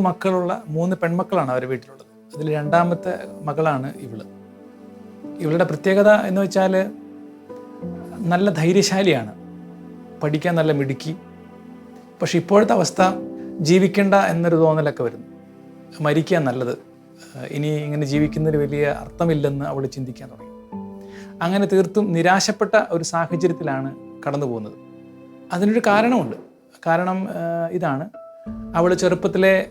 മക്കളുള്ള മൂന്ന് പെൺമക്കളാണ് അവരുടെ വീട്ടിലുള്ളത്. അതിൽ രണ്ടാമത്തെ മകളാണ് ഇവൾ. ഇവളുടെ പ്രത്യേകത എന്ന് വെച്ചാൽ നല്ല ധൈര്യശാലിയാണ്. പഠിക്കാൻ നല്ല മിടുക്കി. പക്ഷെ ഇപ്പോഴത്തെ അവസ്ഥ ജീവിക്കേണ്ട എന്നൊരു തോന്നലൊക്കെ വരുന്നു. മരിക്കുക നല്ലത്. ഇനി ഇങ്ങനെ ജീവിക്കുന്നതിന് വലിയ അർത്ഥമില്ലെന്ന് അവൾ ചിന്തിക്കാൻ തുടങ്ങി. അങ്ങനെ തീർത്തും നിരാശപ്പെട്ട ഒരു സാഹചര്യത്തിലാണ് കടന്നു പോകുന്നത്. അതിനൊരു കാരണമുണ്ട്. കാരണം ഇതാണ്. അവൾ ചെറുപ്പത്തിലെ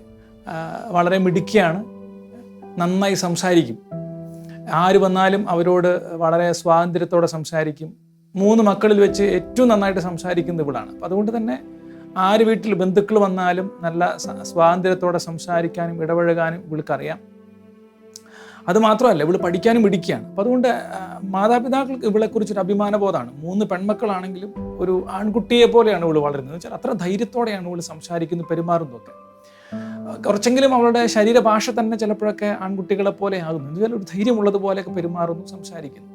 വളരെ മിടുക്കിയാണ്. നന്നായി സംസാരിക്കും. ആര് വന്നാലും അവരോട് വളരെ സ്വാതന്ത്ര്യത്തോടെ സംസാരിക്കും. മൂന്ന് മക്കളിൽ വെച്ച് ഏറ്റവും നന്നായിട്ട് സംസാരിക്കുന്നത് ഇവളാണ്. അപ്പം അതുകൊണ്ട് തന്നെ ആര് വീട്ടിൽ ബന്ധുക്കൾ വന്നാലും നല്ല സ്വാതന്ത്ര്യത്തോടെ സംസാരിക്കാനും ഇടപഴകാനും ഇവൾക്കറിയാം. അത് മാത്രമല്ല ഇവൾ പഠിക്കാനും പിടിക്കുകയാണ് അപ്പം അതുകൊണ്ട് മാതാപിതാക്കൾക്ക് ഇവളെക്കുറിച്ചൊരു അഭിമാനബോധമാണ്. മൂന്ന് പെൺമക്കളാണെങ്കിലും ഒരു ആൺകുട്ടിയെ പോലെയാണ് ഇവൾ വളരുന്നത്. വെച്ചാൽ അത്ര ധൈര്യത്തോടെയാണ് ഇവൾ സംസാരിക്കുന്നു പെരുമാറുന്നതൊക്കെ. കുറച്ചെങ്കിലും അവളുടെ ശരീരഭാഷ തന്നെ ചിലപ്പോഴൊക്കെ ആൺകുട്ടികളെ പോലെ ആകുന്നു. എന്തുവരെ ഒരു ധൈര്യമുള്ളത് പോലെയൊക്കെ പെരുമാറുന്നു സംസാരിക്കുന്നു.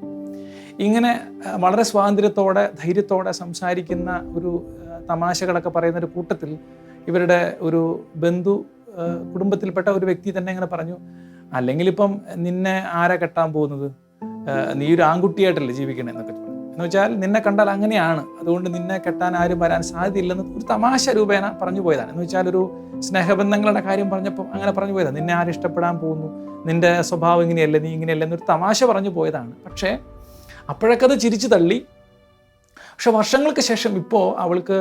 ഇങ്ങനെ വളരെ സ്വാതന്ത്ര്യത്തോടെ ധൈര്യത്തോടെ സംസാരിക്കുന്ന ഒരു തമാശകളൊക്കെ പറയുന്ന ഒരു കൂട്ടത്തിൽ ഇവരുടെ ഒരു ബന്ധു കുടുംബത്തിൽപ്പെട്ട ഒരു വ്യക്തി തന്നെ ഇങ്ങനെ പറഞ്ഞു അല്ലെങ്കിൽ ഇപ്പം നിന്നെ ആരാ കെട്ടാൻ പോകുന്നത്? നീ ഒരു ആൺകുട്ടിയായിട്ടല്ലേ ജീവിക്കണേ എന്നൊക്കെ എന്ന് വെച്ചാൽ നിന്നെ കണ്ടാൽ അങ്ങനെയാണ്. അതുകൊണ്ട് നിന്നെ കെട്ടാൻ ആരും വരാൻ സാധ്യതയില്ലെന്ന് ഒരു തമാശ രൂപേണ പറഞ്ഞു പോയതാണ്. എന്ന് വെച്ചാൽ ഒരു സ്നേഹബന്ധങ്ങളുടെ കാര്യം പറഞ്ഞപ്പോൾ അങ്ങനെ പറഞ്ഞു പോയതാണ്. നിന്നെ ആരും ഇഷ്ടപ്പെടാൻ പോകുന്നു? നിന്റെ സ്വഭാവം ഇങ്ങനെയല്ല? നീ ഇങ്ങനെയല്ല എന്നൊരു തമാശ പറഞ്ഞു പോയതാണ്. പക്ഷേ അപ്പോഴൊക്കെ അത് ചിരിച്ചു തള്ളി. പക്ഷെ വർഷങ്ങൾക്ക് ശേഷം ഇപ്പോൾ അവൾക്ക്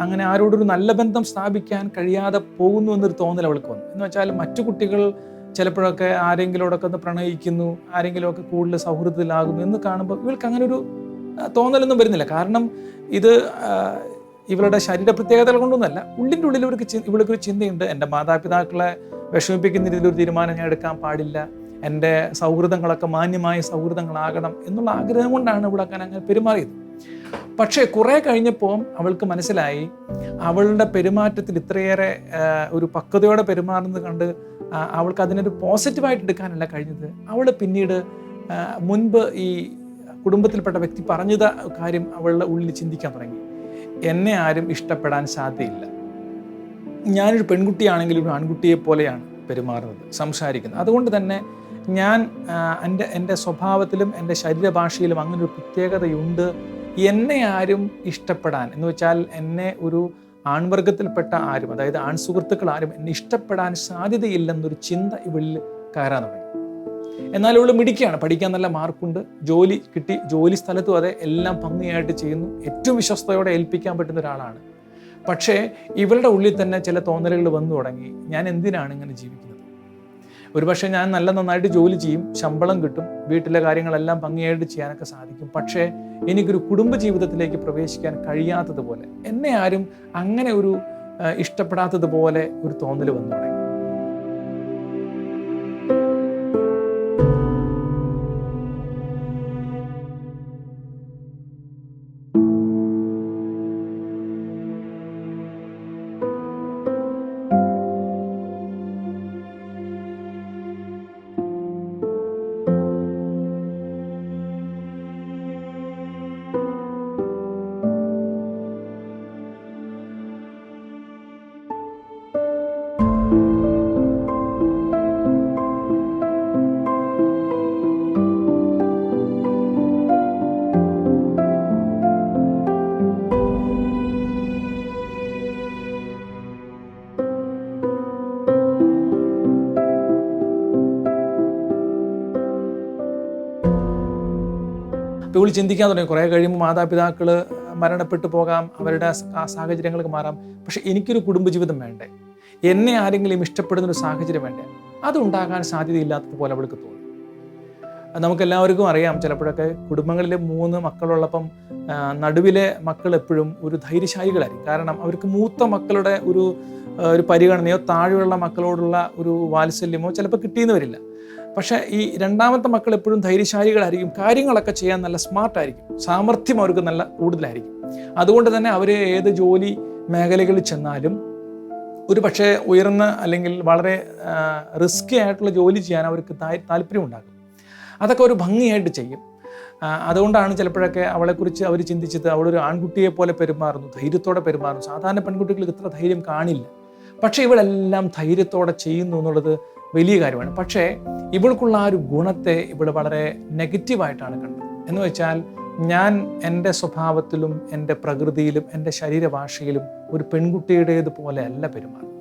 അങ്ങനെ ആരോടൊരു നല്ല ബന്ധം സ്ഥാപിക്കാൻ കഴിയാതെ പോകുന്നു എന്നൊരു തോന്നൽ അവൾക്ക് വന്നു. എന്ന് വെച്ചാൽ മറ്റു കുട്ടികൾ ചിലപ്പോഴൊക്കെ ആരെങ്കിലോടൊക്കെ ഒന്ന് പ്രണയിക്കുന്നു ആരെങ്കിലുമൊക്കെ കൂടുതൽ സൗഹൃദത്തിലാകുന്നു എന്ന് കാണുമ്പോൾ ഇവൾക്ക് അങ്ങനെ ഒരു തോന്നലൊന്നും വരുന്നില്ല. കാരണം ഇത് ഇവളുടെ ശരീര പ്രത്യേകതകൾ കൊണ്ടൊന്നുമല്ല. ഉള്ളിന്റെ ഉള്ളിൽ ഇവർക്ക് ഇവൾക്ക് ഒരു ചിന്തയുണ്ട്. എന്റെ മാതാപിതാക്കളെ വിഷമിപ്പിക്കുന്ന രീതിയിലൊരു തീരുമാനം ഞാൻ എടുക്കാൻ പാടില്ല. എന്റെ സൗഹൃദങ്ങളൊക്കെ മാന്യമായ സൗഹൃദങ്ങളാകണം എന്നുള്ള ആഗ്രഹം കൊണ്ടാണ് ഇവിടെ അങ്ങനെ പെരുമാറിയത്. പക്ഷേ കുറേ കഴിഞ്ഞപ്പോൾ അവൾക്ക് മനസ്സിലായി അവളുടെ പെരുമാറ്റത്തിൽ ഇത്രയേറെ ഒരു പക്വതയോടെ പെരുമാറുന്നത് കണ്ട് അവൾക്ക് അതിനൊരു പോസിറ്റീവായിട്ട് എടുക്കാനല്ല കഴിഞ്ഞത്. അവൾ പിന്നീട് മുൻപ് ഈ കുടുംബത്തിൽപ്പെട്ട വ്യക്തി പറഞ്ഞത് കാര്യം അവളുടെ ഉള്ളിൽ ചിന്തിക്കാൻ തുടങ്ങി. എന്നെ ആരും ഇഷ്ടപ്പെടാൻ സാധ്യതയില്ല. ഞാനൊരു പെൺകുട്ടിയാണെങ്കിൽ ഒരു ആൺകുട്ടിയെ പോലെയാണ് പെരുമാറുന്നത് സംസാരിക്കുന്നത് അതുകൊണ്ട് തന്നെ ഞാൻ എന്റെ എന്റെ സ്വഭാവത്തിലും എന്റെ ശരീരഭാഷയിലും അങ്ങനെ ഒരു പ്രത്യേകതയുണ്ട്. എന്നെ ആരും ഇഷ്ടപ്പെടാൻ എന്ന് വെച്ചാൽ എന്നെ ഒരു ആൺവർഗത്തിൽപ്പെട്ട ആരും അതായത് ആൺ സുഹൃത്തുക്കൾ ആരും എന്നെ ഇഷ്ടപ്പെടാൻ സാധ്യതയില്ലെന്നൊരു ചിന്ത ഇവളിൽ കയറാൻ തുടങ്ങി. എന്നാൽ ഇവൾ മിടിക്കുകയാണ് പഠിക്കാൻ നല്ല മാർക്കുണ്ട്. ജോലി കിട്ടി. ജോലി സ്ഥലത്തും അതെ എല്ലാം ഭംഗിയായിട്ട് ചെയ്യുന്നു. ഏറ്റവും വിശ്വസ്തയോടെ ഏൽപ്പിക്കാൻ പറ്റുന്ന ഒരാളാണ്. പക്ഷേ ഇവളുടെ ഉള്ളിൽ തന്നെ ചില തോന്നലുകൾ വന്നു തുടങ്ങി. ഞാൻ എന്തിനാണ് ഇങ്ങനെ ജീവിക്കുന്നത്? ഒരുപക്ഷെ ഞാൻ നല്ല നന്നായിട്ട് ജോലി ചെയ്യും ശമ്പളം കിട്ടും വീട്ടിലെ കാര്യങ്ങളെല്ലാം ഭംഗിയായിട്ട് ചെയ്യാനൊക്കെ സാധിക്കും. പക്ഷേ എനിക്കൊരു കുടുംബ ജീവിതത്തിലേക്ക് പ്രവേശിക്കാൻ കഴിയാത്തതുപോലെ എന്നെ ആരും അങ്ങനെ ഒരു ഇഷ്ടപ്പെടാത്തതുപോലെ ഒരു തോന്നൽ വന്നു തുടങ്ങി. ഇവൾ ചിന്തിക്കാൻ തുടങ്ങി. കുറേ കഴിയുമ്പോൾ മാതാപിതാക്കൾ മരണപ്പെട്ടു പോകാം. അവരുടെ ആ സാഹചര്യങ്ങൾക്ക് മാറാം. പക്ഷെ എനിക്കൊരു കുടുംബജീവിതം വേണ്ടേ? എന്നെ ആരെങ്കിലും ഇഷ്ടപ്പെടുന്ന ഒരു സാഹചര്യം വേണ്ടേ? അതുണ്ടാകാൻ സാധ്യതയില്ലാത്തതുപോലെ അവൾക്ക് തോന്നി. നമുക്കെല്ലാവർക്കും അറിയാം. ചിലപ്പോഴൊക്കെ കുടുംബങ്ങളിൽ മൂന്ന് മക്കളുള്ളപ്പം നടുവിലെ മക്കൾ എപ്പോഴും ഒരു ധൈര്യശാലികളായിരിക്കും. കാരണം അവർക്ക് മൂത്ത മക്കളുടെ ഒരു ഒരു പരിഗണനയോ താഴെയുള്ള മക്കളോടുള്ള ഒരു വാത്സല്യമോ ചിലപ്പോൾ കിട്ടിയെന്ന് വരില്ല. പക്ഷേ ഈ രണ്ടാമത്തെ മക്കൾ എപ്പോഴും ധൈര്യശാലികളായിരിക്കും. കാര്യങ്ങളൊക്കെ ചെയ്യാൻ നല്ല സ്മാർട്ടായിരിക്കും സാമർഥ്യം അവർക്ക് നല്ല കൂടുതലായിരിക്കും. അതുകൊണ്ട് തന്നെ അവർ ഏത് ജോലി മേഖലകളിൽ ചെന്നാലും ഒരു പക്ഷേ ഉയർന്ന അല്ലെങ്കിൽ വളരെ റിസ്കി ആയിട്ടുള്ള ജോലി ചെയ്യാൻ അവർക്ക് താല്പര്യമുണ്ടാകും. അതൊക്കെ ഒരു ഭംഗിയായിട്ട് ചെയ്യും. അതുകൊണ്ടാണ് ചിലപ്പോഴൊക്കെ അവളെക്കുറിച്ച് അവർ ചിന്തിച്ചത് അവളൊരു ആൺകുട്ടിയെ പോലെ പെരുമാറുന്നു ധൈര്യത്തോടെ പെരുമാറുന്നു. സാധാരണ പെൺകുട്ടികൾക്ക് ഇത്ര ധൈര്യം കാണില്ല. പക്ഷേ ഇവളെല്ലാം ധൈര്യത്തോടെ ചെയ്യുന്നു എന്നുള്ളത് വലിയ കാര്യമാണ്. പക്ഷേ ഇവൾക്കുള്ള ആ ഒരു ഗുണത്തെ ഇവിടെ വളരെ നെഗറ്റീവായിട്ടാണ് കണ്ടത്. എന്ന് വെച്ചാൽ ഞാൻ എന്റെ സ്വഭാവത്തിലും എന്റെ പ്രകൃതിയിലും എന്റെ ശരീരഭാഷയിലും ഒരു പെൺകുട്ടിയുടേത് പോലെ അല്ല പെരുമാറുന്നത്.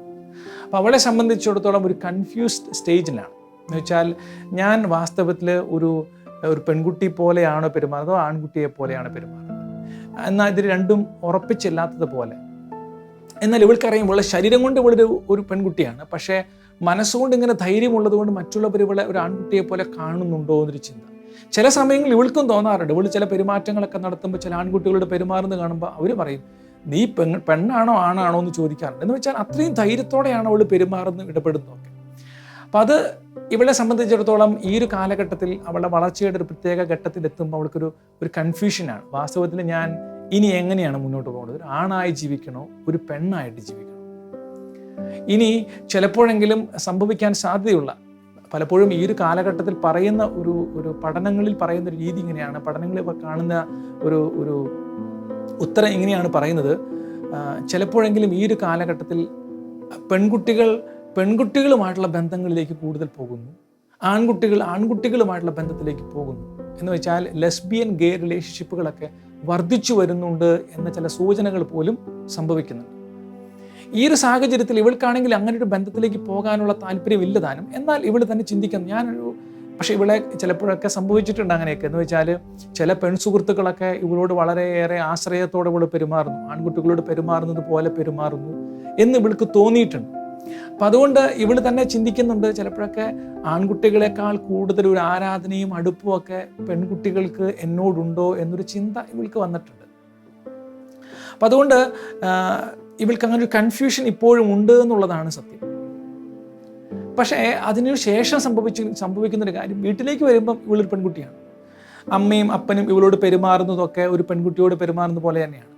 അപ്പോൾ അവളെ സംബന്ധിച്ചിടത്തോളം ഒരു കൺഫ്യൂസ്ഡ് സ്റ്റേജിലാണ് എന്ന് വെച്ചാൽ ഞാൻ വാസ്തവത്തിൽ ഒരു ഒരു പെൺകുട്ടി പോലെയാണോ പെരുമാറുന്നത്? ആൺകുട്ടിയെ പോലെയാണോ പെരുമാറുന്നത്? എന്നാൽ ഇത് രണ്ടും ഉറപ്പിച്ചില്ലാത്തത് പോലെ എന്നാൽ ഇവൾക്കറിയാം ഇവളുടെ ശരീരം കൊണ്ട് ഇവളൊരു ഒരു പെൺകുട്ടിയാണ്. പക്ഷേ മനസ്സുകൊണ്ട് ഇങ്ങനെ ധൈര്യമുള്ളത് കൊണ്ട് മറ്റുള്ളവർ ഇവളെ ഒരു ആൺകുട്ടിയെ പോലെ കാണുന്നുണ്ടോ എന്നൊരു ചിന്ത. ചില സമയങ്ങളിൽ ഇവൾക്കും തോന്നാറുണ്ട്. ഇവൾ ചില പെരുമാറ്റങ്ങളൊക്കെ നടത്തുമ്പോൾ ചില ആൺകുട്ടികളുടെ പെരുമാറുന്നത് കാണുമ്പോൾ അവർ പറയും നീ പെൺ പെണ്ണാണോ ആണാണോ എന്ന് ചോദിക്കാറുണ്ട്. എന്ന് വെച്ചാൽ അത്രയും ധൈര്യത്തോടെയാണ് അവൾ പെരുമാറുന്നത് ഇടപെടുന്നതൊക്കെ. അപ്പം അത് ഇവളെ സംബന്ധിച്ചിടത്തോളം ഈ ഒരു കാലഘട്ടത്തിൽ അവളുടെ വളർച്ചയുടെ ഒരു പ്രത്യേക ഘട്ടത്തിൽ എത്തുമ്പോൾ അവൾക്കൊരു ഒരു കൺഫ്യൂഷനാണ് വാസ്തവത്തിൽ ഞാൻ ഇനി എങ്ങനെയാണ് മുന്നോട്ട് പോകുന്നത് ഒരു ആണായി ജീവിക്കണോ? ഒരു പെണ്ണായിട്ട് ജീവിക്കണോ? ഇനി ചിലപ്പോഴെങ്കിലും സംഭവിക്കാൻ സാധ്യതയുള്ള പലപ്പോഴും ഈ ഒരു കാലഘട്ടത്തിൽ പറയുന്ന ഒരു ഒരു പഠനങ്ങളിൽ പറയുന്ന ഒരു രീതി ഇങ്ങനെയാണ്. പഠനങ്ങളിൽ കാണുന്ന ഒരു ഒരു ഉത്തരം ഇങ്ങനെയാണ് പറയുന്നത്. ചിലപ്പോഴെങ്കിലും ഈ ഒരു കാലഘട്ടത്തിൽ പെൺകുട്ടികൾ പെൺകുട്ടികളുമായിട്ടുള്ള ബന്ധങ്ങളിലേക്ക് കൂടുതൽ പോകുന്നു. ആൺകുട്ടികൾ ആൺകുട്ടികളുമായിട്ടുള്ള ബന്ധത്തിലേക്ക് പോകുന്നു. എന്ന് വെച്ചാൽ ലെസ്ബിയൻ ഗേ റിലേഷൻഷിപ്പുകളൊക്കെ വർദ്ധിച്ചു വരുന്നുണ്ട് എന്ന ചില സൂചനകൾ പോലും സംഭവിക്കുന്നുണ്ട്. ഈ ഒരു സാഹചര്യത്തിൽ ഇവൾക്കാണെങ്കിൽ അങ്ങനെ ഒരു ബന്ധത്തിലേക്ക് പോകാനുള്ള താല്പര്യമില്ല താനും. എന്നാൽ ഇവൾ തന്നെ ചിന്തിക്കുന്നു. ഞാനൊരു പക്ഷേ ഇവളെ ചിലപ്പോഴൊക്കെ സംഭവിച്ചിട്ടുണ്ട് അങ്ങനെയൊക്കെ. എന്ന് വെച്ചാൽ ചില പെൺസുഹൃത്തുക്കളൊക്കെ ഇവളോട് വളരെയേറെ ആശ്രയത്തോടെ ഇവൾ പെരുമാറുന്നു. ആൺകുട്ടികളോട് പെരുമാറുന്നത് പോലെ പെരുമാറുന്നു എന്ന് ഇവൾക്ക് തോന്നിയിട്ടുണ്ട്. അപ്പം അതുകൊണ്ട് ഇവൾ തന്നെ ചിന്തിക്കുന്നുണ്ട്. ചിലപ്പോഴൊക്കെ ആൺകുട്ടികളെക്കാൾ കൂടുതൽ ഒരു ആരാധനയും അടുപ്പും ഒക്കെ പെൺകുട്ടികൾക്ക് എന്നോടുണ്ടോ എന്നൊരു ചിന്ത ഇവൾക്ക് വന്നിട്ടുണ്ട്. അപ്പം അതുകൊണ്ട് ഇവൾക്ക് അങ്ങനെ ഒരു കൺഫ്യൂഷൻ ഇപ്പോഴും ഉണ്ട് എന്നുള്ളതാണ് സത്യം. പക്ഷേ അതിനു ശേഷം സംഭവിച്ചു സംഭവിക്കുന്ന ഒരു കാര്യം. വീട്ടിലേക്ക് വരുമ്പം ഇവളൊരു പെൺകുട്ടിയാണ്. അമ്മയും അപ്പനും ഇവളോട് പെരുമാറുന്നതൊക്കെ ഒരു പെൺകുട്ടിയോട് പെരുമാറുന്ന പോലെ തന്നെയാണ്.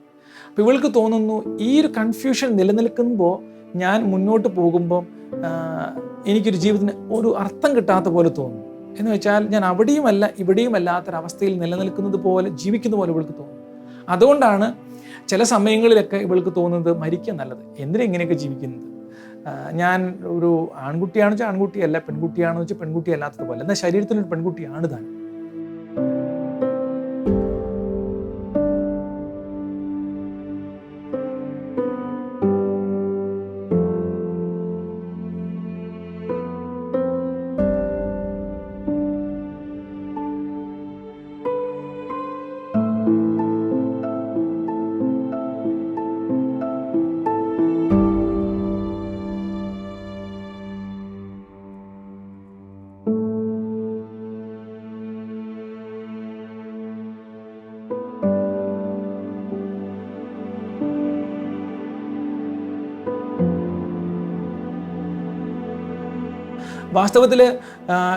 അപ്പോൾ ഇവൾക്ക് തോന്നുന്നു ഈ ഒരു കൺഫ്യൂഷൻ നിലനിൽക്കുമ്പോൾ ഞാൻ മുന്നോട്ട് പോകുമ്പോൾ എനിക്കൊരു ജീവിതത്തിന് ഒരു അർത്ഥം കിട്ടാത്ത പോലെ തോന്നുന്നു എന്ന് വെച്ചാൽ ഞാൻ അവിടെയുമല്ല ഇവിടെയും അല്ലാത്തൊരവസ്ഥയിൽ നിലനിൽക്കുന്നത് പോലെ ജീവിക്കുന്ന പോലെ ഇവൾക്ക് തോന്നുന്നു അതുകൊണ്ടാണ് ചില സമയങ്ങളിലൊക്കെ ഇവൾക്ക് തോന്നുന്നത് മരിക്കാൻ നല്ലത്. എന്തിനാ ഇങ്ങനെയൊക്കെ ജീവിക്കുന്നത്? ഞാൻ ഒരു ആൺകുട്ടിയാണെന്ന് വെച്ചാൽ ആൺകുട്ടിയല്ല പെൺകുട്ടിയാണെന്ന് വെച്ചാൽ പെൺകുട്ടി അല്ലാത്തത് പോലെ എന്നാൽ ശരീരത്തിനൊരു പെൺകുട്ടിയാണ് താൻ. വാസ്തവത്തിൽ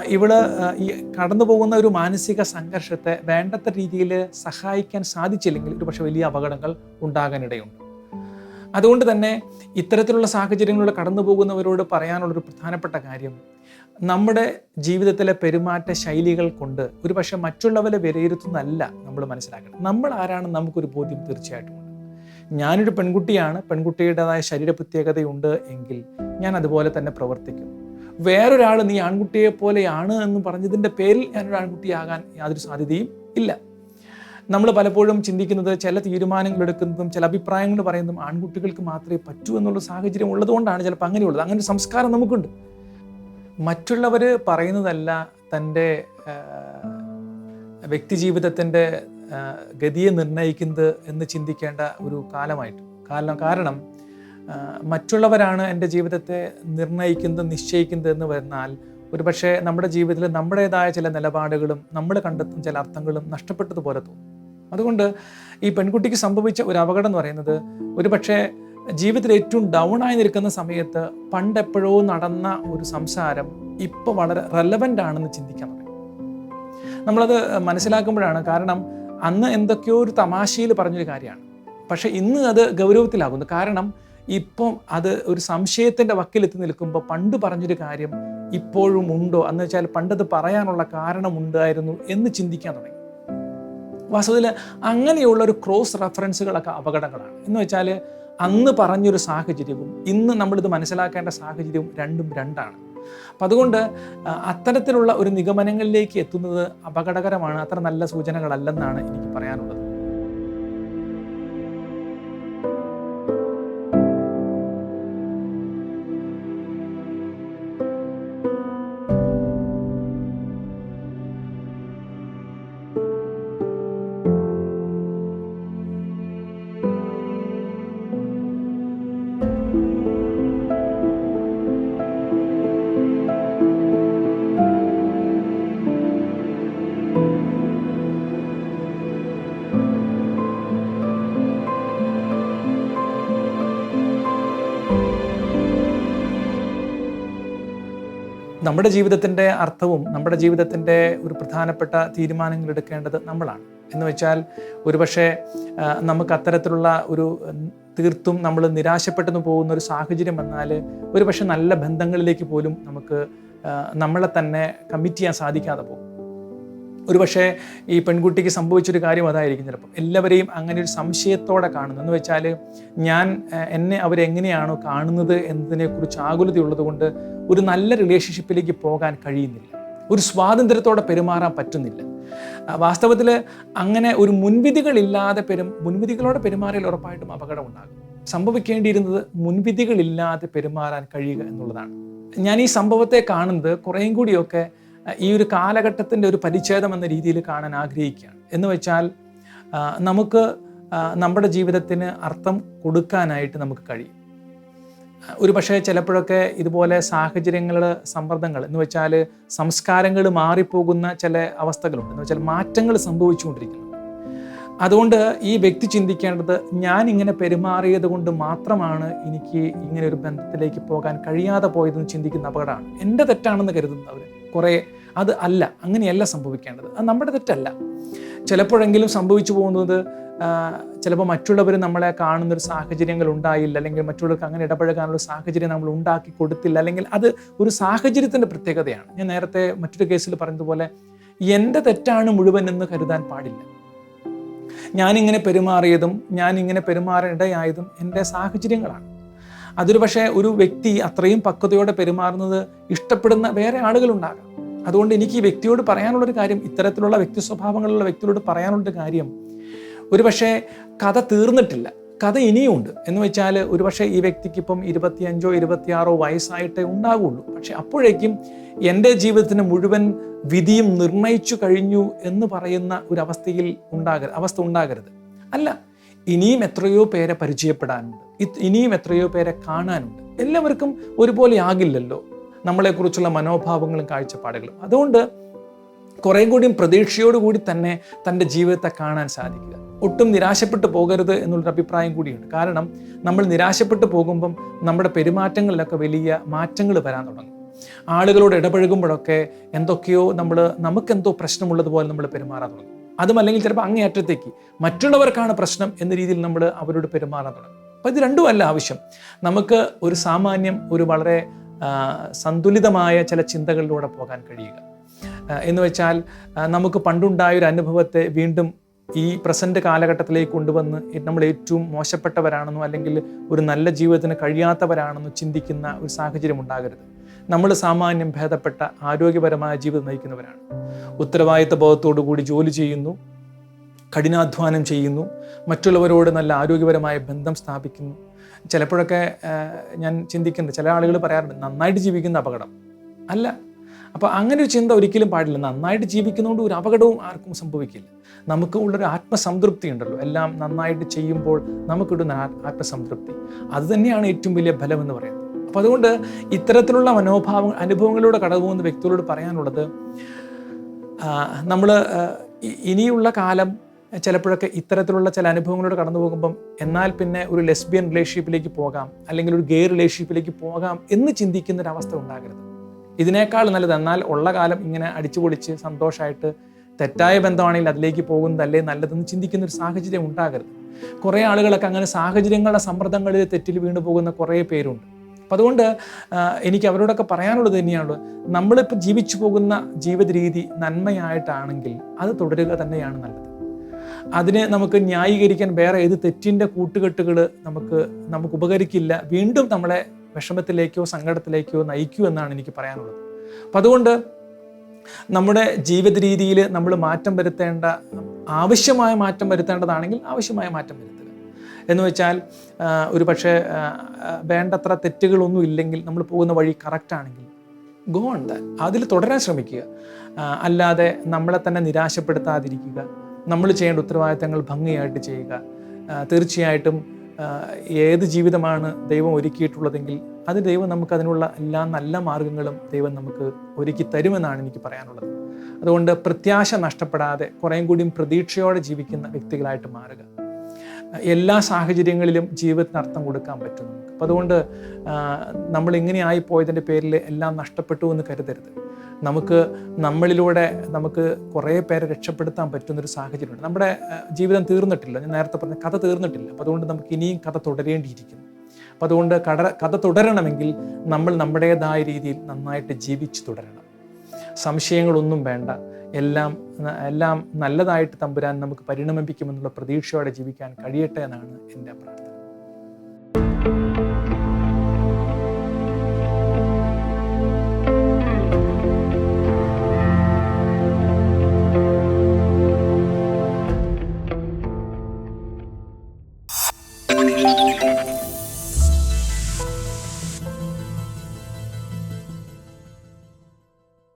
ഇവൾ ആ, ഈ കടന്നു പോകുന്ന ഒരു മാനസിക സംഘർഷത്തെ വേണ്ടത്ര രീതിയിൽ സഹായിക്കാൻ സാധിച്ചില്ലെങ്കിൽ ഒരു പക്ഷേ വലിയ അപകടങ്ങൾ ഉണ്ടാകാനിടയുണ്ട്. അതുകൊണ്ട് തന്നെ ഇത്തരത്തിലുള്ള സാഹചര്യങ്ങളിലൂടെ കടന്നു പോകുന്നവരോട് പറയാനുള്ളൊരു പ്രധാനപ്പെട്ട കാര്യം നമ്മുടെ ജീവിതത്തിലെ പെരുമാറ്റ ശൈലികൾ കൊണ്ട് ഒരു പക്ഷേ മറ്റുള്ളവരെ വിലയിരുത്തുന്നതല്ല നമ്മൾ മനസ്സിലാക്കണം നമ്മൾ ആരാണെന്ന് നമുക്കൊരു ബോധ്യം തീർച്ചയായിട്ടും ഉണ്ട്. ഞാനൊരു പെൺകുട്ടിയാണ് പെൺകുട്ടിയുടേതായ ശരീര പ്രത്യേകതയുണ്ട് എങ്കിൽ ഞാൻ അതുപോലെ തന്നെ പ്രവർത്തിക്കും. വേറൊരാൾ നീ ആൺകുട്ടിയെ പോലെയാണ് എന്ന് പറഞ്ഞതിന്റെ പേരിൽ ഞാനൊരു ആൺകുട്ടിയാകാൻ യാതൊരു സാധ്യതയും ഇല്ല. നമ്മൾ പലപ്പോഴും ചിന്തിക്കുന്നത് ചില തീരുമാനങ്ങൾ എടുക്കുന്നതും ചില അഭിപ്രായങ്ങൾ പറയുന്നതും ആൺകുട്ടികൾക്ക് മാത്രമേ പറ്റൂ എന്നുള്ള സാഹചര്യം ഉള്ളതുകൊണ്ടാണ് ചിലപ്പോൾ അങ്ങനെയുള്ളത്. അങ്ങനെ ഒരു സംസ്കാരം നമുക്കുണ്ട്. മറ്റുള്ളവർ പറയുന്നതല്ല തന്റെ വ്യക്തി ജീവിതത്തിന്റെ ഗതിയെ നിർണയിക്കുന്നത് എന്ന് ചിന്തിക്കേണ്ട ഒരു കാലമായിട്ട്. കാരണം കാരണം മറ്റുള്ളവരാണ് എന്റെ ജീവിതത്തെ നിർണയിക്കുന്നത് നിശ്ചയിക്കുന്നത് എന്ന് പറഞ്ഞാൽ ഒരുപക്ഷെ നമ്മുടെ ജീവിതത്തിൽ നമ്മുടേതായ ചില നിലപാടുകളും നമ്മൾ കണ്ടെത്തുന്ന ചില അർത്ഥങ്ങളും നഷ്ടപ്പെട്ടതുപോലെ തോന്നും. അതുകൊണ്ട് ഈ പെൺകുട്ടിക്ക് സംഭവിച്ച ഒരു അപകടം എന്ന് പറയുന്നത് ഒരുപക്ഷെ ജീവിതത്തിൽ ഏറ്റവും ഡൗൺ ആയി നിൽക്കുന്ന സമയത്ത് പണ്ട് എപ്പോഴോ നടന്ന ഒരു സംസാരം ഇപ്പോൾ വളരെ റെലവന്റ് ആണെന്ന് ചിന്തിക്കാൻ തുടങ്ങി നമ്മളത് മനസ്സിലാക്കുമ്പോഴാണ് കാരണം അന്ന് എന്തൊക്കെയോ ഒരു തമാശയിൽ പറഞ്ഞൊരു കാര്യമാണ്. പക്ഷേ ഇന്ന് അത് ഗൗരവത്തിലാകുന്നു. കാരണം ഇപ്പം അത് ഒരു സംശയത്തിന്റെ വക്കിലെത്തി നിൽക്കുമ്പോൾ പണ്ട് പറഞ്ഞൊരു കാര്യം ഇപ്പോഴും ഉണ്ടോ? എന്ന് വെച്ചാൽ പണ്ടത് പറയാനുള്ള കാരണം ഉണ്ടായിരുന്നു എന്ന് ചിന്തിക്കാൻ തുടങ്ങി. വാസ്തവത്തിൽ അങ്ങനെയുള്ള ഒരു ക്രോസ് റെഫറൻസുകളൊക്കെ അപകടങ്ങളാണ്. എന്ന് വെച്ചാൽ അന്ന് പറഞ്ഞൊരു സാഹചര്യവും ഇന്ന് നമ്മളിത് മനസ്സിലാക്കേണ്ട സാഹചര്യവും രണ്ടും രണ്ടാണ്. അപ്പം അതുകൊണ്ട് അത്തരത്തിലുള്ള ഒരു നിഗമനങ്ങളിലേക്ക് എത്തുന്നത് അപകടകരമാണ്. അത്ര നല്ല സൂചനകളല്ലെന്നാണ് എനിക്ക് പറയാനുള്ളത്. നമ്മുടെ ജീവിതത്തിന്റെ അർത്ഥവും നമ്മുടെ ജീവിതത്തിന്റെ ഒരു പ്രധാനപ്പെട്ട തീരുമാനങ്ങൾ എടുക്കേണ്ടത് നമ്മളാണ്. എന്ന് വെച്ചാൽ ഒരുപക്ഷെ നമുക്ക് അത്തരത്തിലുള്ള ഒരു തീർത്തും നമ്മൾ നിരാശപ്പെട്ടെന്ന് പോകുന്ന ഒരു സാഹചര്യം വന്നാൽ ഒരുപക്ഷെ നല്ല ബന്ധങ്ങളിലേക്ക് പോലും നമുക്ക് നമ്മളെ തന്നെ കമ്മിറ്റ് ചെയ്യാൻ സാധിക്കാതെ പോകും. ഒരുപക്ഷെ ഈ പെൺകുട്ടിക്ക് സംഭവിച്ചൊരു കാര്യം അതായിരിക്കും ചിലപ്പോൾ എല്ലാവരെയും അങ്ങനെ ഒരു സംശയത്തോടെ കാണുന്നു. എന്ന് വെച്ചാൽ ഞാൻ എന്നെ അവരെങ്ങനെയാണോ കാണുന്നത് എന്നതിനെക്കുറിച്ച് ആകുലതയുള്ളത് കൊണ്ട് ഒരു നല്ല റിലേഷൻഷിപ്പിലേക്ക് പോകാൻ കഴിയുന്നില്ല. ഒരു സ്വാതന്ത്ര്യത്തോടെ പെരുമാറാൻ പറ്റുന്നില്ല. വാസ്തവത്തിൽ അങ്ങനെ ഒരു മുൻവിധികളില്ലാതെ പെരും മുൻവിധികളോടെ പെരുമാറിയാൽ ഉറപ്പായിട്ടും അപകടം ഉണ്ടാകും സംഭവിക്കേണ്ടിയിരുന്നത് മുൻവിധികളില്ലാതെ പെരുമാറാൻ കഴിയുക എന്നുള്ളതാണ്. ഞാൻ ഈ സംഭവത്തെ കാണുന്നത് കുറേയും കൂടിയൊക്കെ ഈ ഒരു കാലഘട്ടത്തിന്റെ ഒരു പരിച്ഛേദം എന്ന രീതിയിൽ കാണാൻ ആഗ്രഹിക്കുകയാണ്. എന്ന് വെച്ചാൽ നമുക്ക് നമ്മുടെ ജീവിതത്തിന് അർത്ഥം കൊടുക്കാനായിട്ട് നമുക്ക് കഴിയും. ഒരു പക്ഷേ ചിലപ്പോഴൊക്കെ ഇതുപോലെ സാഹചര്യങ്ങൾ സമ്മർദ്ദങ്ങൾ എന്ന് വെച്ചാൽ സംസ്കാരങ്ങൾ മാറിപ്പോകുന്ന ചില അവസ്ഥകളുണ്ട്. എന്ന് വെച്ചാൽ മാറ്റങ്ങൾ സംഭവിച്ചുകൊണ്ടിരിക്കുന്നു. അതുകൊണ്ട് ഈ വ്യക്തി ചിന്തിക്കേണ്ടത് ഞാൻ ഇങ്ങനെ പെരുമാറിയത് കൊണ്ട് മാത്രമാണ് എനിക്ക് ഇങ്ങനെ ഒരു ബന്ധത്തിലേക്ക് പോകാൻ കഴിയാതെ പോയതെന്ന് ചിന്തിക്കുന്ന അപകടമാണ്. എന്റെ തെറ്റാണെന്ന് കരുതുന്നവർ കുറേ അത് അല്ല അങ്ങനെയല്ല സംഭവിക്കേണ്ടത്. അത് നമ്മുടെ തെറ്റല്ല. ചിലപ്പോഴെങ്കിലും സംഭവിച്ചു പോകുന്നത് ചിലപ്പോൾ മറ്റുള്ളവർ നമ്മളെ കാണുന്നൊരു സാഹചര്യങ്ങൾ ഉണ്ടായില്ല അല്ലെങ്കിൽ മറ്റുള്ളവർക്ക് അങ്ങനെ ഇടപഴകാനുള്ള സാഹചര്യം നമ്മൾ ഉണ്ടാക്കി കൊടുത്തില്ല അല്ലെങ്കിൽ അത് ഒരു സാഹചര്യത്തിന്റെ പ്രത്യേകതയാണ്. ഞാൻ നേരത്തെ മറ്റൊരു കേസിൽ പറഞ്ഞതുപോലെ എന്റെ തെറ്റാണ് മുഴുവൻ എന്ന് കരുതാൻ പാടില്ല. ഞാനിങ്ങനെ പെരുമാറിയതും ഞാനിങ്ങനെ ഇടയായതും എന്റെ സാഹചര്യങ്ങളാണ്. അതൊരു പക്ഷേ ഒരു വ്യക്തി അത്രയും പക്വതയോടെ പെരുമാറുന്നത് ഇഷ്ടപ്പെടുന്ന വേറെ ആളുകളുണ്ടാകാം. അതുകൊണ്ട് എനിക്ക് ഈ വ്യക്തിയോട് പറയാനുള്ളൊരു കാര്യം ഇത്തരത്തിലുള്ള വ്യക്തി സ്വഭാവങ്ങളുള്ള വ്യക്തിയോട് പറയാനുള്ളൊരു കാര്യം ഒരു പക്ഷേ കഥ തീർന്നിട്ടില്ല. കഥ ഇനിയുമുണ്ട് എന്ന് വെച്ചാൽ ഒരുപക്ഷെ ഈ വ്യക്തിക്ക് ഇപ്പം ഇരുപത്തിയഞ്ചോ ഇരുപത്തിയാറോ വയസ്സായിട്ടേ ഉണ്ടാകുള്ളൂ പക്ഷെ അപ്പോഴേക്കും എന്റെ ജീവിതത്തിന് മുഴുവൻ വിധിയും നിർണയിച്ചു കഴിഞ്ഞു എന്ന് പറയുന്ന ഒരു അവസ്ഥയിൽ ഉണ്ടാകരുത് അവസ്ഥ ഉണ്ടാകരുത്. അല്ല ഇനിയും എത്രയോ പേരെ പരിചയപ്പെടാനുണ്ട്. ഇനിയും എത്രയോ പേരെ കാണാനുണ്ട്. എല്ലാവർക്കും ഒരുപോലെ ആകില്ലല്ലോ നമ്മളെക്കുറിച്ചുള്ള മനോഭാവങ്ങളും കാഴ്ചപ്പാടുകളും. അതുകൊണ്ട് കുറേ കൂടിയും പ്രതീക്ഷയോടുകൂടി തന്നെ തന്റെ ജീവിതത്തെ കാണാൻ സാധിക്കുക. ഒട്ടും നിരാശപ്പെട്ടു പോകരുത് എന്നുള്ളൊരു അഭിപ്രായം കൂടിയുണ്ട്. കാരണം നമ്മൾ നിരാശപ്പെട്ടു പോകുമ്പം നമ്മുടെ പെരുമാറ്റങ്ങളിലൊക്കെ വലിയ മാറ്റങ്ങൾ വരാൻ തുടങ്ങും. ആളുകളോട് ഇടപഴകുമ്പോഴൊക്കെ എന്തൊക്കെയോ നമ്മൾ നമുക്കെന്തോ പ്രശ്നമുള്ളതുപോലെ നമ്മൾ പെരുമാറാൻ തുടങ്ങും. അതുമല്ലെങ്കിൽ ചിലപ്പോൾ അങ്ങേയറ്റത്തേക്ക് മറ്റുള്ളവർക്കാണ് പ്രശ്നം എന്ന രീതിയിൽ നമ്മൾ അവരോട് പെരുമാറാൻ തുടങ്ങും. അപ്പോൾ ഇത് രണ്ടുമല്ല ആവശ്യം. നമുക്ക് ഒരു സാമാന്യം ഒരു വളരെ സന്തുലിതമായ ചില ചിന്തകളിലൂടെ പോകാൻ കഴിയുക. എന്ന് വെച്ചാൽ നമുക്ക് പണ്ടുണ്ടായ ഒരു അനുഭവത്തെ വീണ്ടും ഈ പ്രസന്റ് കാലഘട്ടത്തിലേക്ക് കൊണ്ടുവന്ന് നമ്മൾ ഏറ്റവും മോശപ്പെട്ടവരാണെന്നോ അല്ലെങ്കിൽ ഒരു നല്ല ജീവിതത്തിന് കഴിയാത്തവരാണെന്നോ ചിന്തിക്കുന്ന ഒരു സാഹചര്യം ഉണ്ടാകരുത്. നമ്മൾ സാമാന്യം ഭേദപ്പെട്ട ആരോഗ്യപരമായ ജീവിതം നയിക്കുന്നവരാണ്. ഉത്തരവാദിത്ത ബോധത്തോടു കൂടി ജോലി ചെയ്യുന്നു. കഠിനാധ്വാനം ചെയ്യുന്നു. മറ്റുള്ളവരോട് നല്ല ആരോഗ്യപരമായ ബന്ധം സ്ഥാപിക്കുന്നു. ചിലപ്പോഴൊക്കെ ഞാൻ ചിന്തിക്കുന്നത് ചില ആളുകൾ പറയാറുണ്ട് നന്നായിട്ട് ജീവിക്കുന്ന അപകടം. അല്ല. അപ്പോൾ അങ്ങനെ ഒരു ചിന്ത ഒരിക്കലും പാടില്ല. നന്നായിട്ട് ജീവിക്കുന്നതുകൊണ്ട് ഒരു അപകടവും ആർക്കും സംഭവിക്കില്ല. നമുക്ക് ഉള്ളൊരു ആത്മസംതൃപ്തി ഉണ്ടല്ലോ. എല്ലാം നന്നായിട്ട് ചെയ്യുമ്പോൾ നമുക്കിടുന്ന ആത്മസംതൃപ്തി. അത് തന്നെയാണ് ഏറ്റവും വലിയ ഫലം എന്ന് പറയുന്നത്. അപ്പോൾ അതുകൊണ്ട് ഇത്തരത്തിലുള്ള മനോഭാവ അനുഭവങ്ങളിലൂടെ കടന്നുപോകുന്ന വ്യക്തികളോട് പറയാനുള്ളത് നമ്മൾ ഇനിയുള്ള കാലം ചിലപ്പോഴൊക്കെ ഇത്തരത്തിലുള്ള ചില അനുഭവങ്ങളോട് കടന്നു പോകുമ്പം എന്നാൽ പിന്നെ ഒരു ലെസ്ബിയൻ റിലേഷൻഷിപ്പിലേക്ക് പോകാം അല്ലെങ്കിൽ ഒരു ഗേ റിലേഷൻഷിപ്പിലേക്ക് പോകാം എന്ന് ചിന്തിക്കുന്ന ഒരു അവസ്ഥ ഉണ്ടാകരുത്. ഇതിനേക്കാൾ നല്ലത് എന്നാൽ ഉള്ള കാലം ഇങ്ങനെ അടിച്ചുപൊളിച്ച് സന്തോഷമായിട്ട് തെറ്റായ ബന്ധമാണെങ്കിൽ അതിലേക്ക് പോകുന്നതല്ലേ നല്ലതെന്ന് ചിന്തിക്കുന്ന ഒരു സാഹചര്യം ഉണ്ടാകരുത്. കുറേ ആളുകളൊക്കെ അങ്ങനെ സാഹചര്യങ്ങളുടെ സമ്മർദ്ദങ്ങളിൽ തെറ്റിൽ വീണു പോകുന്ന കുറേ പേരുണ്ട്. അപ്പം അതുകൊണ്ട് എനിക്ക് അവരോടൊക്കെ പറയാനുള്ളത് തന്നെയാണ് നമ്മളിപ്പോൾ ജീവിച്ചു പോകുന്ന ജീവിത രീതി നന്മയായിട്ടാണെങ്കിൽ അത് തുടരുക തന്നെയാണ് നല്ലത്. അതിനെ നമുക്ക് ന്യായീകരിക്കാൻ വേറെ ഏത് തെറ്റിന്റെ കൂട്ടുകെട്ടുകൾ നമുക്ക് നമുക്ക് ഉപകരിക്കില്ല വീണ്ടും നമ്മളെ വിഷമത്തിലേക്കോ സങ്കടത്തിലേക്കോ നയിക്കൂ എന്നാണ് എനിക്ക് പറയാനുള്ളത്. അപ്പം അതുകൊണ്ട് നമ്മുടെ ജീവിത രീതിയിൽ നമ്മൾ മാറ്റം വരുത്തേണ്ട ആവശ്യമായ മാറ്റം വരുത്തേണ്ടതാണെങ്കിൽ ആവശ്യമായ മാറ്റം വരുത്തുക. എന്ന് വെച്ചാൽ ഒരു പക്ഷേ വേണ്ടത്ര തെറ്റുകളൊന്നും ഇല്ലെങ്കിൽ നമ്മൾ പോകുന്ന വഴി കറക്റ്റ് ആണെങ്കിൽ ഗോ ഓൺ ദാറ്റ് അതിൽ തുടരാൻ ശ്രമിക്കുക. അല്ലാതെ നമ്മളെ തന്നെ നിരാശപ്പെടുത്താതിരിക്കുക. നമ്മൾ ചെയ്യേണ്ട ഉത്തരവാദിത്തങ്ങൾ ഭംഗിയായിട്ട് ചെയ്യുക. തീർച്ചയായിട്ടും ഏത് ജീവിതമാണ് ദൈവം ഒരുക്കിയിട്ടുള്ളതെങ്കിൽ അത് ദൈവം നമുക്ക് അതിനുള്ള എല്ലാ നല്ല മാർഗങ്ങളും ദൈവം നമുക്ക് ഒരുക്കി തരുമെന്നാണ് എനിക്ക് പറയാനുള്ളത്. അതുകൊണ്ട് പ്രത്യാശ നഷ്ടപ്പെടാതെ കുറേയും കൂടിയും പ്രതീക്ഷയോടെ ജീവിക്കുന്ന വ്യക്തികളായിട്ട് മാറുക. എല്ലാ സാഹചര്യങ്ങളിലും ജീവിതത്തിന് അർത്ഥം കൊടുക്കാൻ പറ്റും നമുക്ക്. അപ്പം അതുകൊണ്ട് നമ്മൾ ഇങ്ങനെ ആയിപ്പോയതിന്റെ പേരിൽ എല്ലാം നഷ്ടപ്പെട്ടു എന്ന് കരുതരുത്. നമുക്ക് നമ്മളിലൂടെ നമുക്ക് കുറേ പേരെ രക്ഷപ്പെടുത്താൻ പറ്റുന്നൊരു സാഹചര്യമുണ്ട്. നമ്മുടെ ജീവിതം തീർന്നിട്ടില്ല. ഞാൻ നേരത്തെ പറഞ്ഞ കഥ തീർന്നിട്ടില്ല. അപ്പം അതുകൊണ്ട് നമുക്ക് ഇനിയും കഥ തുടരേണ്ടിയിരിക്കുന്നു അപ്പം അതുകൊണ്ട് കട കഥ തുടരണമെങ്കിൽ നമ്മൾ നമ്മുടേതായ രീതിയിൽ നന്നായിട്ട് ജീവിച്ചു തുടരണം. സംശയങ്ങളൊന്നും വേണ്ട. എല്ലാം എല്ലാം നല്ലതായിട്ട് തമ്പുരാൻ നമുക്ക് പരിണമിപ്പിക്കുമെന്നുള്ള പ്രതീക്ഷയോടെ ജീവിക്കാൻ കഴിയട്ടെ എന്നാണ് എന്റെ പ്രാർത്ഥന.